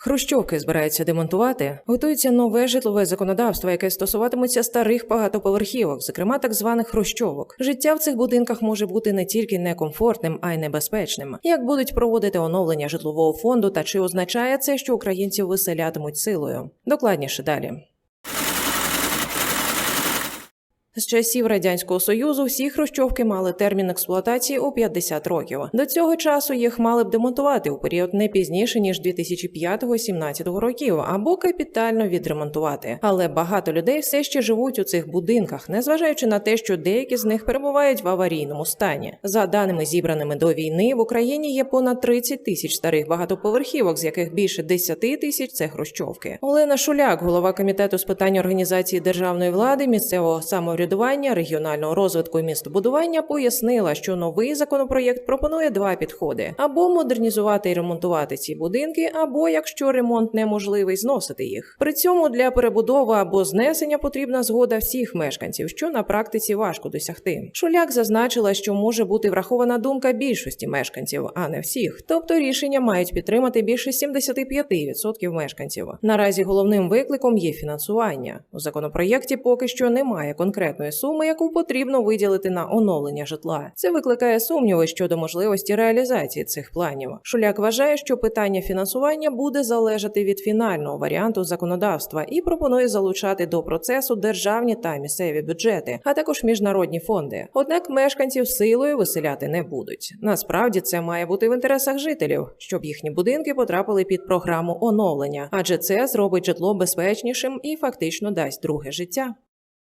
Хрущовки збираються демонтувати. Готується нове житлове законодавство, яке стосуватиметься старих багатоповерхівок, зокрема так званих хрущовок. Життя в цих будинках може бути не тільки некомфортним, а й небезпечним. Як будуть проводити оновлення житлового фонду, та чи означає це, що українців виселятимуть силою? Докладніше далі. З часів радянського союзу всі хрущовки мали термін експлуатації у 50 років. До цього часу їх мали б демонтувати у період не пізніше ніж 2005-2017 років або капітально відремонтувати. Але багато людей все ще живуть у цих будинках, незважаючи на те, що деякі з них перебувають в аварійному стані. За даними зібраними до війни, в Україні є понад 30 тисяч старих багатоповерхівок, з яких більше 10 тисяч це хрущовки. Олена Шуляк, голова комітету з питань організації державної влади, місцевого самоврядування, регіонального розвитку і містобудування, пояснила, що новий законопроєкт пропонує два підходи: або модернізувати і ремонтувати ці будинки, або якщо ремонт неможливий, зносити їх. При цьому для перебудови або знесення потрібна згода всіх мешканців, що на практиці важко досягти. Шуляк зазначила, що може бути врахована думка більшості мешканців, а не всіх. Тобто рішення мають підтримати більше 75% мешканців. Наразі головним викликом є фінансування. У законопроєкті поки що немає конкретної суми, яку потрібно виділити на оновлення житла. Це викликає сумніви щодо можливості реалізації цих планів. Шуляк вважає, що питання фінансування буде залежати від фінального варіанту законодавства і пропонує залучати до процесу державні та місцеві бюджети, а також міжнародні фонди. Однак мешканців силою виселяти не будуть. Насправді це має бути в інтересах жителів, щоб їхні будинки потрапили під програму оновлення, адже це зробить житло безпечнішим і фактично дасть друге життя.